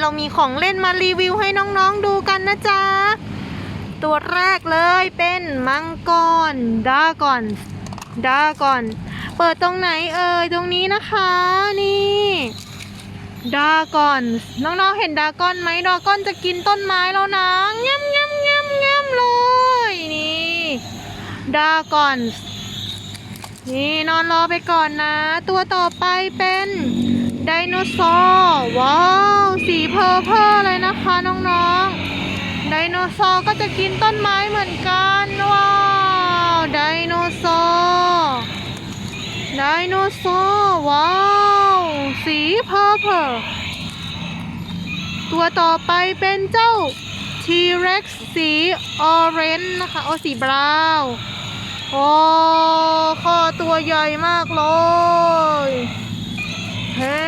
เรามีของเล่นมารีวิวให้น้องๆดูกันนะจ๊ะ ตัวแรกเลยเป็นมังกรดากอนดากอน เปิดตรงไหนเอ่ยตรงนี้นะคะนี่ดากอนน้องๆเห็นดากอนไหมดากอนจะกินต้นไม้แล้วนะแง้มแง้มแง้มแง้มเลยนี่ดากอนนี่นอนรอไปก่อนนะ ตัวต่อไปเป็น ไดโนเสาร์ว้าวสีเพอร์เพอร์เลยนะคะน้องๆไดโนเสาร์ก็จะกินต้นไม้เหมือนกันว้าวไดโนเสาร์ไดโนเสาร์ว้าวสีเพอร์เพอร์ตัวต่อไปเป็นเจ้า T-Rex สีออเรนจ์นะคะโอสีบราวน์โอ้ข้อตัวใหญ่มากเลย เฮ้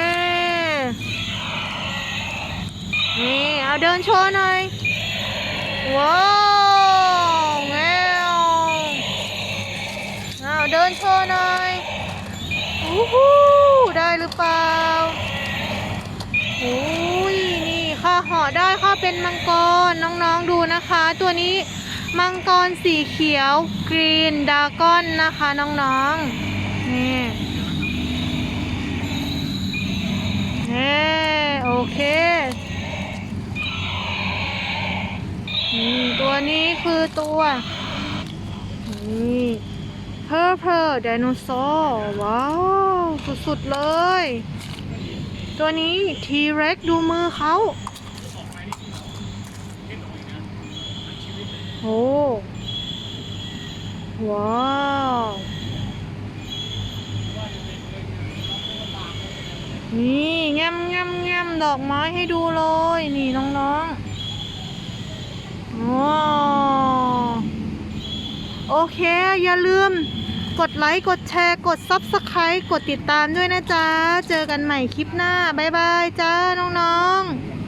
นี่ เดินโชว์หน่อย ว้าวแมวเอาเดินโชว์หน่อยอู้หูได้หรือเปล่าอุ้ยนี่ข้าหาะได้ข้าเป็นมังกรน้องๆดูนะคะ ตัวนี้มังกรสีเขียวกรีนดาก้อนนะคะน้องๆนี่เฮ้โอเค นี่ตัวนี้คือตัว นี่เพอร์เพอร์ไดโนเสาร์ว้าว สุดๆเลย ตัวนี้ทีเร็กดูมือเขาโอ้ว้าวนี่แง้มแง้มแง้มดอกไม้ให้ดูเลย นี่น้องๆว้าวโอ เค อย่าลืม กดไลค์ กดแชร์ กด Subscribe กดติดตามด้วยนะจ๊ะ เจอกันใหม่คลิปหน้า บ๊ายบายจ้า น้องๆ